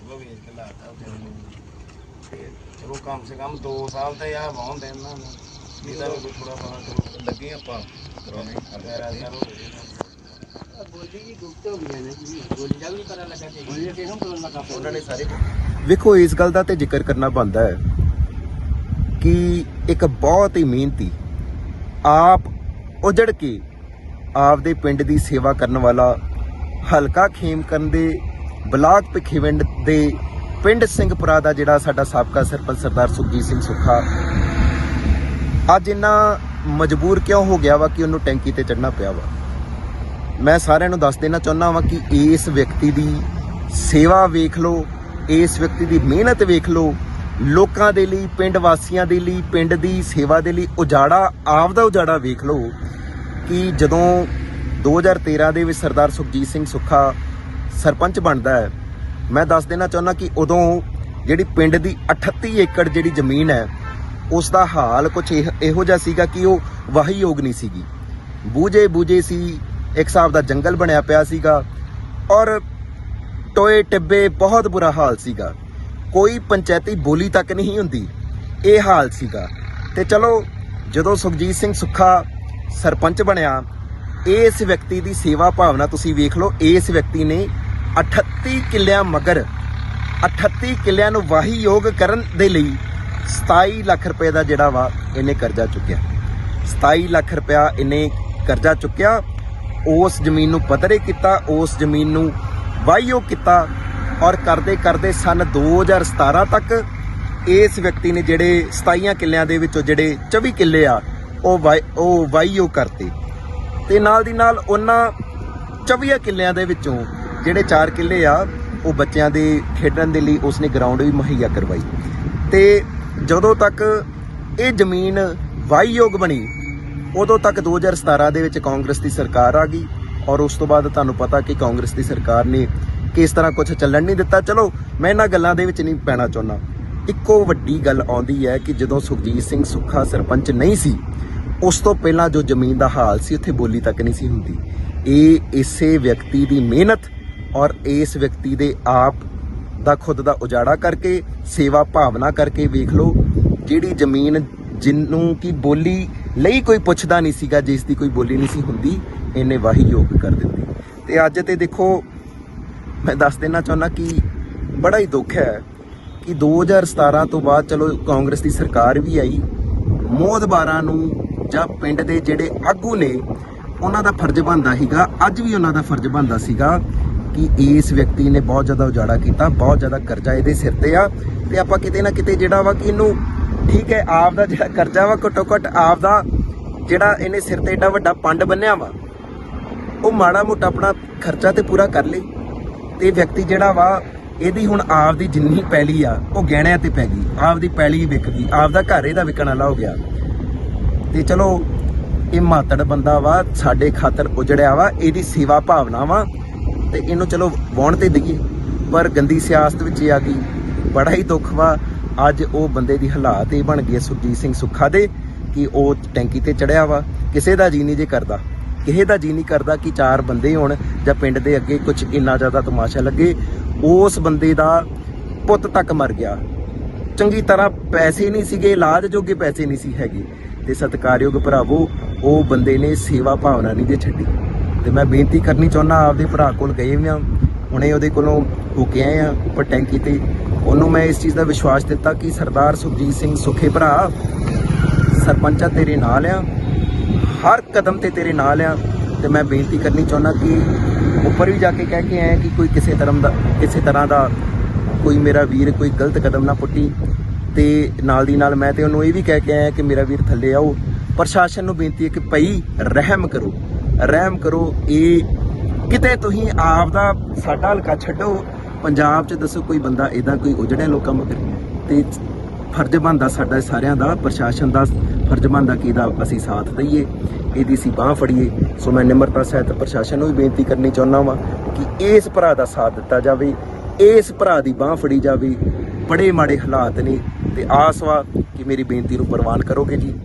ਕੋ ਵੇਚ ਕੇ ਲਾਤਾ ਉਹਨੂੰ ਤੇ ਚਲੋ ਕਮ ਸੇ ਕਮ 2 ਸਾਲ ਤੇ ਆ ਵਾਹੁਣ ਦੇ ਇਹਨਾਂ ਨੂੰ। ਨਹੀਂ ਤਾਂ ਕੋਈ ਥੋੜਾ ਬਾਹਰ ਚਲੋ ਲੱਗੇ ਆਪਾਂ ਕਰਾਉਣੇ ਖੈਰ ਐਸਾ ਰੋ ਉਹਨਾਂ ਨੇ ਸਾਰੇ ਵੇਖੋ ਇਸ ਗੱਲ ਦਾ ਤੇ ਜ਼ਿਕਰ ਕਰਨਾ ਬਣਦਾ ਹੈ ਕਿ ਇੱਕ ਬਹੁਤ ਹੀ ਮਿਹਨਤੀ ਆਪ ਉਜੜ ਕੇ ਆਪਦੇ ਪਿੰਡ ਦੀ ਸੇਵਾ ਕਰਨ ਵਾਲਾ ਹਲਕਾ ਖੇਮਕਰਨ ਦੇ ਬਲਾਕ ਭਿੱਖੀਵਿੰਡ ਦੇ ਪਿੰਡ ਸਿੰਘਪੁਰਾ ਦਾ ਜਿਹੜਾ ਸਾਡਾ ਸਾਬਕਾ ਸਰਪੰਚ ਸਰਦਾਰ ਸੁਖਜੀਤ ਸਿੰਘ ਸੁੱਖਾ। ਅੱਜ ਇੰਨਾ ਮਜਬੂਰ ਕਿਉਂ ਹੋ ਗਿਆ ਵਾ ਕਿ ਉਹਨੂੰ ਟੈਂਕੀ ਤੇ ਚੜਨਾ ਪਿਆ ਵਾ? ਮੈਂ ਸਾਰਿਆਂ ਨੂੰ ਦੱਸ ਦੇਣਾ ਚਾਹੁੰਦਾ ਵਾਂ ਕਿ ਇਸ ਵਿਅਕਤੀ ਦੀ ਸੇਵਾ ਵੇਖ ਲਓ, ਇਸ ਵਿਅਕਤੀ ਦੀ ਮਿਹਨਤ ਵੇਖ ਲਓ, ਲੋਕਾਂ ਦੇ ਲਈ, ਪਿੰਡ ਵਾਸੀਆਂ ਦੇ ਲਈ, ਪਿੰਡ ਦੀ ਸੇਵਾ ਦੇ ਲਈ ਉਜਾੜਾ ਆਪਦਾ ਉਜਾੜਾ ਵੇਖ ਲਓ ਕਿ ਜਦੋਂ 2013 ਦੇ ਵਿੱਚ ਸਰਦਾਰ ਸੁਖਜੀਤ ਸਿੰਘ ਸੁੱਖਾ ਸਰਪੰਚ ਬਣਦਾ ਹੈ। ਮੈਂ ਦੱਸ ਦੇਣਾ ਚਾਹੁੰਦਾ ਕਿ ਉਦੋਂ ਜਿਹੜੀ ਪਿੰਡ ਦੀ 38 ਏਕੜ ਜਿਹੜੀ ਜ਼ਮੀਨ ਹੈ ਉਸ ਦਾ ਹਾਲ ਕੁਝ ਇਹੋ ਜਿਹਾ ਸੀਗਾ ਕਿ ਉਹ ਵਾਹੀਯੋਗ ਨਹੀਂ ਸੀਗੀ। ਬੂਝੇ ਬੂਝੇ ਸੀ, ਇੱਕ ਹਿਸਾਬ ਦਾ ਜੰਗਲ ਬਣਿਆ ਪਿਆ ਸੀਗਾ ਔਰ ਟੋਏ ਟਿੱਬੇ ਬਹੁਤ ਬੁਰਾ ਹਾਲ ਸੀਗਾ। ਕੋਈ ਪੰਚਾਇਤੀ ਬੋਲੀ ਤੱਕ ਨਹੀਂ ਹੁੰਦੀ, ਇਹ ਹਾਲ ਸੀਗਾ। ਤੇ ਚਲੋ ਜਦੋਂ ਸੁਖਜੀਤ ਸਿੰਘ ਸੁੱਖਾ ਸਰਪੰਚ ਬਣਿਆ ਇਸ ਵਿਅਕਤੀ ਦੀ ਸੇਵਾ ਭਾਵਨਾ ਤੁਸੀਂ ਵੇਖ ਲਓ, ਇਸ ਵਿਅਕਤੀ ਨੇ 38 ਕਿੱਲਿਆਂ ਮਗਰ 38 ਕਿੱਲਿਆਂ ਨੂੰ ਵਾਹੀ ਯੋਗ ਕਰਨ ਦੇ ਲਈ 27 ਲੱਖ ਰੁਪਏ ਦਾ ਜਿਹੜਾ ਵਾ ਇਹਨੇ ਕਰਜ਼ਾ ਚੁੱਕਿਆ। 27 ਲੱਖ ਰੁਪਇਆ ਇਹਨੇ ਕਰਜ਼ਾ ਚੁੱਕਿਆ, ਉਸ ਜ਼ਮੀਨ ਨੂੰ ਪੱਧਰੇ ਕੀਤਾ, ਉਸ ਜ਼ਮੀਨ ਨੂੰ ਵਾਹੀਯੋਗ ਕੀਤਾ ਔਰ ਕਰਦੇ ਕਰਦੇ ਸਨ 2017 ਤੱਕ ਇਸ ਵਿਅਕਤੀ ਨੇ ਜਿਹੜੇ 27 ਕਿੱਲਿਆਂ ਦੇ ਵਿੱਚੋਂ ਜਿਹੜੇ 24 ਕਿੱਲੇ ਆ, ਉਹ ਵਾਈ- ਉਹ ਵਾਹੀਯੋਗ ਕਰਤੇ। ਤੇ ਨਾਲ ਦੀ ਨਾਲ ਉਹਨਾਂ 24 ਕਿੱਲਿਆਂ ਦੇ ਵਿੱਚੋਂ ਜਿਹੜੇ 4 ਕਿੱਲੇ ਆ, ਉਹ ਬੱਚਿਆਂ ਦੇ ਖੇਡਣ ਦੇ ਲਈ ਉਸਨੇ ਗਰਾਊਂਡ ਵੀ ਮੁਹੱਈਆ ਕਰਵਾਈ। ਤੇ ਜਦੋਂ ਤੱਕ ਇਹ ਜ਼ਮੀਨ ਵਾਹੀਯੋਗ ਬਣੀ, ਉਦੋਂ ਤੱਕ 2017 ਦੇ ਵਿੱਚ ਕਾਂਗਰਸ ਦੀ ਸਰਕਾਰ ਆ ਗਈ ਔਰ ਉਸ ਤੋਂ ਬਾਅਦ ਤੁਹਾਨੂੰ ਪਤਾ ਕਿ ਕਾਂਗਰਸ ਦੀ ਸਰਕਾਰ ਨੇ ਕਿਸ ਤਰ੍ਹਾਂ ਕੁਝ ਚੱਲਣ ਨਹੀਂ ਦਿੱਤਾ। ਚਲੋ, ਮੈਂ ਇਹਨਾਂ ਗੱਲਾਂ ਦੇ ਵਿੱਚ ਨਹੀਂ ਪੈਣਾ ਚਾਹੁੰਦਾ। ਇੱਕੋ ਵੱਡੀ ਗੱਲ ਆਉਂਦੀ ਹੈ ਕਿ ਜਦੋਂ ਸੁਖਜੀਤ ਸਿੰਘ ਸੁੱਖਾ ਸਰਪੰਚ ਨਹੀਂ ਸੀ ਉਸ ਤੋਂ ਪਹਿਲਾਂ ਜੋ ਜ਼ਮੀਨ ਦਾ ਹਾਲ ਸੀ, ਉੱਥੇ ਬੋਲੀ ਤੱਕ ਨਹੀਂ ਸੀ ਹੁੰਦੀ। ਇਹ ਇਸੇ ਵਿਅਕਤੀ ਦੀ ਮਿਹਨਤ ਔਰ ਇਸ ਵਿਅਕਤੀ ਦੇ ਆਪ ਦਾ ਖੁਦ ਦਾ ਉਜਾੜਾ ਕਰਕੇ, ਸੇਵਾ ਭਾਵਨਾ ਕਰਕੇ ਵੇਖ ਲਓ, ਜਿਹੜੀ ਜ਼ਮੀਨ ਜਿਹਨੂੰ ਕੀ ਬੋਲੀ ਲਈ ਕੋਈ ਪੁੱਛਦਾ ਨਹੀਂ ਸੀਗਾ, ਜਿਸ ਦੀ ਕੋਈ ਬੋਲੀ ਨਹੀਂ ਸੀ ਹੁੰਦੀ, ਇਹਨੇ ਵਾਹੀਯੋਗ ਕਰ ਦਿੱਤੀ। ਤੇ ਅੱਜ ਤੇ ਦੇਖੋ, ਮੈਂ ਦੱਸ ਦੇਣਾ ਚਾਹੁੰਦਾ ਕਿ ਬੜਾ ਹੀ ਦੁੱਖ ਹੈ ਕਿ 2017 ਤੋਂ ਬਾਅਦ ਚਲੋ ਕਾਂਗਰਸ ਦੀ ਸਰਕਾਰ ਵੀ ਆਈ ਮੋਦਬਾਰਾਂ ਨੂੰ ਜਾਂ ਪਿੰਡ ਦੇ ਜਿਹੜੇ ਆਗੂ ਨੇ, ਉਹਨਾਂ ਦਾ ਫਰਜ਼ ਬਣਦਾ ਸੀਗਾ, ਅੱਜ ਵੀ ਉਹਨਾਂ ਦਾ ਫਰਜ਼ ਬਣਦਾ ਸੀਗਾ ਕਿ ਇਸ ਵਿਅਕਤੀ ਨੇ ਬਹੁਤ ਜ਼ਿਆਦਾ ਉਜਾੜਾ ਕੀਤਾ, ਬਹੁਤ ਜ਼ਿਆਦਾ ਕਰਜ਼ਾ ਇਹਦੇ ਸਿਰ ਤੇ ਆ ਤੇ ਆਪਾਂ ਕਿਤੇ ਨਾ ਕਿਤੇ ਜਿਹੜਾ ਵਾ ਕਿ ਇਹਨੂੰ ਠੀਕ ਹੈ, ਆਪ ਦਾ ਜਿਹੜਾ ਕਰਜ਼ਾ ਵਾ ਘੱਟੋ ਘੱਟ ਆਪ ਦਾ ਜਿਹੜਾ ਇਹਨੇ ਸਿਰ ਤੇ ਏਡਾ ਵੱਡਾ ਪੰਡ ਬੰਨਿਆ ਵਾ, ਉਹ ਮਾੜਾ ਮੋਟਾ ਆਪਣਾ ਖਰਚਾ ਤੇ ਪੂਰਾ ਕਰ ਲਈ ਤੇ ਵਿਅਕਤੀ ਜਿਹੜਾ ਵਾ, ਇਹਦੀ ਹੁਣ ਆਪ ਦੀ ਜਿੰਨੀ ਪੈਲੀ ਆ, ਉਹ ਗਹਿਣਿਆਂ ਤੇ ਪੈ ਗਈ, ਆਪ ਦੀ ਪੈਲੀ ਵਿਕ ਗਈ, ਆਪ ਦਾ ਘਰ ਇਹਦਾ ਵਿਕਣ ਵਾਲਾ ਹੋ ਗਿਆ। ਤੇ ਚਲੋ, ਇਹ ਮਾਤੜ ਬੰਦਾ ਵਾ, ਸਾਡੇ ਖਾਤਰ ਉਜੜਿਆ ਵਾ, ਇਹਦੀ ਸੇਵਾ ਭਾਵਨਾ ਵਾ। ਤੇ ਇਹਨੂੰ ਚਲੋ ਵਾਉਣ ਤੇ ਦਈਏ। ਪਰ ਗੰਦੀ ਸਿਆਸਤ ਵਿੱਚ ਇਹ ਆ ਗਈ। ਬੜਾ ਹੀ ਦੁੱਖ ਵਾ। ਅੱਜ ਉਹ ਬੰਦੇ ਦੀ ਹਾਲਾਤ ਇਹ ਬਣ ਗਈ ਸੁਖਜੀਤ ਸਿੰਘ ਸੁੱਖਾ ਦੇ, ਕਿ ਉਹ ਟੈਂਕੀ ਤੇ ਚੜਿਆ ਵਾ। ਕਿਸੇ ਦਾ ਜੀ ਨਹੀਂ ਜੇ ਕਰਦਾ। ਕਿਸੇ ਦਾ ਜੀ ਨਹੀਂ ਕਰਦਾ ਕਿ ਚਾਰ ਬੰਦੇ ਹੋਣ ਜਾਂ ਪਿੰਡ ਦੇ ਅੱਗੇ ਕੁਝ ਇੰਨਾ ਜ਼ਿਆਦਾ ਤਮਾਸ਼ਾ ਲੱਗੇ, ਉਸ ਬੰਦੇ ਦਾ ਪੁੱਤ ਤੱਕ ਮਰ ਗਿਆ। ਚੰਗੀ ਤਰ੍ਹਾਂ ਪੈਸੇ ਨਹੀਂ ਸੀਗੇ, ਇਲਾਜ ਜੋਗੇ ਪੈਸੇ ਨਹੀਂ ਸੀ ਹੈਗੇ। ਤੇ ਸਤਿਕਾਰਯੋਗ ਭਰਾਵੋ, ਉਹ ਬੰਦੇ ਨੇ ਸੇਵਾ ਭਾਵਨਾ ਨਹੀਂ ਦੇ ਛੱਡੀ। ਤੇ ਮੈਂ ਬੇਨਤੀ ਕਰਨੀ ਚਾਹੁੰਦਾ, ਆਪਦੇ ਭਰਾ ਕੋਲ ਗਏ ਵੀ ਆ, ਹੁਣੇ ਉਹਦੇ ਕੋਲੋਂ ਹੋ ਕੇ ਆਏ ਆ, ਉੱਪਰ ਟੈਂਕੀ ਤੇ ਉਹਨੂੰ ਮੈਂ ਇਸ ਚੀਜ਼ ਦਾ ਵਿਸ਼ਵਾਸ ਦਿੱਤਾ ਕਿ ਸਰਦਾਰ ਸੁਖਜੀਤ ਸਿੰਘ ਸੁਖੇ ਭਰਾ, ਸਰਪੰਚਾ ਤੇਰੇ ਨਾਲ ਆ, ਹਰ ਕਦਮ ਤੇ ਤੇਰੇ ਨਾਲ ਆ। ਤੇ ਮੈਂ ਬੇਨਤੀ ਕਰਨੀ ਚਾਹੁੰਦਾ ਕਿ ਉੱਪਰ ਵੀ ਜਾ ਕੇ ਕਹਿ ਕੇ ਆਇਆ ਕਿ ਕੋਈ ਕਿਸੇ ਧਰਮ ਦਾ, ਕਿਸੇ ਤਰ੍ਹਾਂ ਦਾ ਕੋਈ ਮੇਰਾ ਵੀਰ ਕੋਈ ਗਲਤ ਕਦਮ ਨਾ ਪੁੱਟੀ। ਤੇ ਨਾਲ ਦੀ ਨਾਲ ਮੈਂ ਤੇ ਉਹਨੂੰ ਇਹ ਵੀ ਕਹਿ ਕੇ ਆਇਆ ਕਿ ਮੇਰਾ ਵੀਰ ਥੱਲੇ ਆਓ। ਪ੍ਰਸ਼ਾਸਨ ਨੂੰ ਬੇਨਤੀ ਹੈ ਕਿ ਭਈ, ਰਹਿਮ ਕਰੋ। ਰਹਿਮ ਕਰੋ। ਇਹ ਕਿਤੇ ਤੁਸੀਂ ਆਪ ਦਾ ਸਾਡਾ ਹਲਕਾ ਛੱਡੋ। ਪੰਜਾਬ 'ਚ ਦੱਸੋ ਕੋਈ ਬੰਦਾ ਇਦਾਂ ਕੋਈ ਉਜੜਿਆ ਲੋਕਾਂ ਮਗਰ ਤੇ ਫਰਜ਼ ਬਣਦਾ ਸਾਡਾ ਸਾਰਿਆਂ ਦਾ, ਪ੍ਰਸ਼ਾਸਨ ਦਾ। ਫਰਜ਼ ਬਣਦਾ ਕਿ ਇਹਦਾ ਅਸੀਂ ਸਾਥ ਦਈਏ, ਇਹਦੀ ਅਸੀਂ ਬਾਹ ਫੜੀਏ। ਸੋ ਮੈਂ ਨਿਮਰਤਾ ਸਹਿਤ ਪ੍ਰਸ਼ਾਸਨ ਨੂੰ ਵੀ ਬੇਨਤੀ ਕਰਨੀ ਚਾਹੁੰਦਾ ਵਾਂ ਕਿ ਇਸ ਭਰਾ ਦਾ ਸਾਥ ਦਿੱਤਾ ਜਾਵੇ, ਇਸ ਭਰਾ ਦੀ ਬਾਹ ਫੜੀ ਜਾਵੇ। ਬੜੇ ਮਾੜੇ ਹਾਲਾਤ ਨੇ। ਤੇ ਆਸ ਵਾ ਕਿ ਮੇਰੀ ਬੇਨਤੀ ਨੂੰ ਪ੍ਰਵਾਨ ਕਰੋਗੇ ਜੀ।